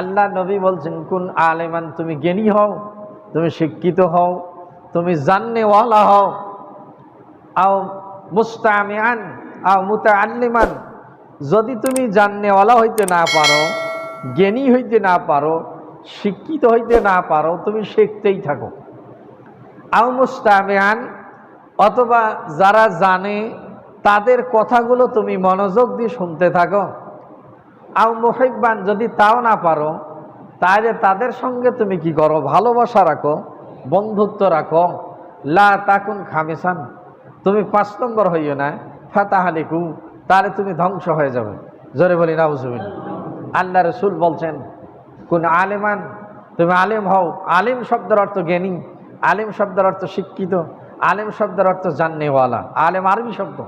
আল্লাহ নবী বলছেন, কোন আলেমান, তুমি জ্ঞানী হও, তুমি শিক্ষিত হও, তুমি জাননেওয়ালা হও। আও মুস্তামিয়ান আও মুতাআল্লিমান, যদি তুমি জাননেওয়ালা হইতে না পারো, জ্ঞানী হইতে না পারো, শিক্ষিত হইতে না পারো, তুমি শিখতেই থাকো। আও মুস্তামিয়ান অথবা যারা জানে, তাদের কথাগুলো তুমি মনোযোগ দিয়ে শুনতে থাকো। আও মুহিব্বান, যদি তাও না পারো তাহলে তাদের সঙ্গে তুমি কি করো? ভালোবাসা রাখো, বন্ধুত্ব রাখো। লা তাকুন খামিসান, তুমি পাঁচ নম্বর হইও না। ফাতাহালিকু, তাহলে তুমি ধ্বংস হয়ে যাবে। জোরে বলি না বুঝবেন আল্লাহ রসুল বলছেন, কোন আলেমান, তুমি আলেম হও। আলিম শব্দের অর্থ জ্ঞানী, আলিম শব্দের অর্থ শিক্ষিত, আলেম শব্দের অর্থ জাননেওয়ালা। আলেম আরবি শব্দ।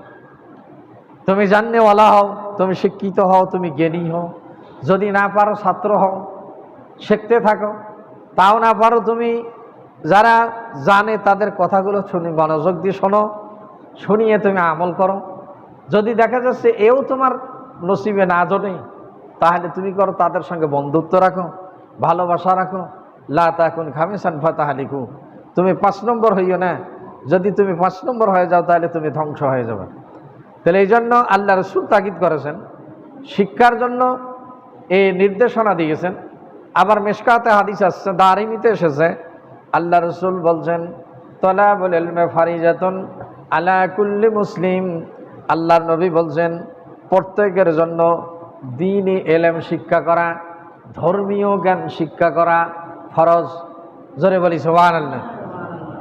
তুমি জাননেওয়ালা হও তুমি শিক্ষিত হও, তুমি জ্ঞানী হও। যদি না পারো ছাত্র হও, শিখতে থাকো। তাও না পারো তুমি যারা জানে তাদের কথাগুলো শুনি মনোযোগ দিয়ে শোনো, শুনিয়ে তুমি আমল করো। যদি দেখা যাচ্ছে এও তোমার নসিবে না জোটে, তাহলে তুমি করো তাদের সঙ্গে বন্ধুত্ব রাখো, ভালোবাসা রাখো। লা তাকুন খামিসান ফাতাহালিকু। তুমি পাঁচ নম্বর হইও না। যদি তুমি পাঁচ নম্বর হয়ে যাও, তাহলে তুমি ধ্বংস হয়ে যাবে। তাহলে এই জন্য আল্লাহ রসুল তাকিদ করেছেন, শিক্ষার জন্য এই নির্দেশনা দিয়েছেন। আবার মেশকাতে হাদিস আসছে, দারিমিতে এসেছে, আল্লাহ রসুল বলছেন, তলাবুল এলমে ফারিজাতন আলা কুল্লি মুসলিম। আল্লাহর নবী বলছেন, প্রত্যেকের জন্য দিনই এলেম শিক্ষা করা, ধর্মীয় জ্ঞান শিক্ষা করা ফরজ। জোরে বলি সোহান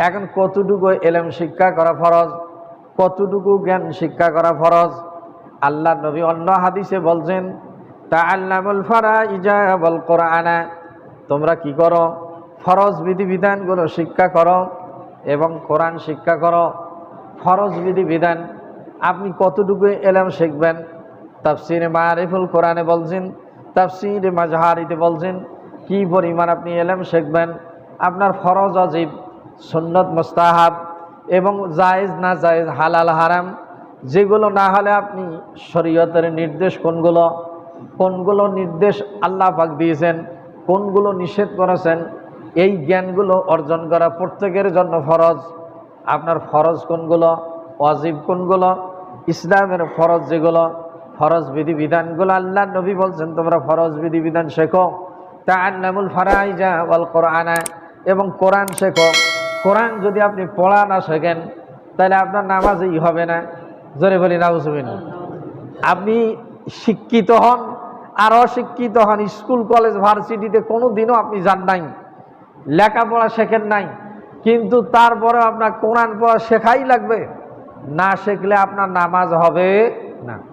এখন কতটুকু এলেম শিক্ষা করা ফরজ? কতটুকু জ্ঞান শিক্ষা করা ফরজ? আল্লাহ নবী অন্য হাদিসে বলছেন তা আল্লামুল ফারা ইজা বল কোরআনা তোমরা কি করো? ফরজ বিধিবিধানগুলো শিক্ষা করো এবং কোরআন শিক্ষা করো। ফরজ বিধিবিধান, আপনি কতটুকু এলেম শিখবেন? তাফসিরে মারিফুল কোরআনে বলছেন, তাফসিরে মাজহারিতে বলছেন, কি পরিমাণ আপনি এলেম শিখবেন? আপনার ফরজ অজীব, সুন্নত মুস্তাহাব। এবং জায়েজ না জায়েজ, হালাল, হারাম, যেগুলো না হলে আপনি শরীয়তের নির্দেশ কোনগুলো? কোনগুলো নির্দেশ আল্লাহ পাক দিয়েছেন? কোনগুলো নিষেধ করেছেন? এই জ্ঞানগুলো অর্জন করা প্রত্যেকের জন্য ফরজ। আপনার ফরজ কোনগুলো? অজীব কোনগুলো? ইসলামের ফরজ যেগুলো? ফরজ বিধিবিধানগুলো আল্লাহ নবী বলছেন, তোমরা ফরজ বিধিবিধান শেখো। তা আন্নামুল ফারাইজা ওয়াল কোরআনা এবং কোরআন শেখো। কোরআন যদি আপনি পড়া না শেখেন, তাহলে আপনার নামাজই হবে না। জোরে বলি না বুঝবেন আপনি শিক্ষিত হন আর অশিক্ষিত হন, স্কুল, কলেজ, ভার্সিটিতে কোনো দিনও আপনি যান নাই, লেখাপড়া শেখেন নাই, কিন্তু তারপরে আপনার কোরআন পড়া শেখাই লাগবে। না শেখলে আপনার নামাজ হবে না।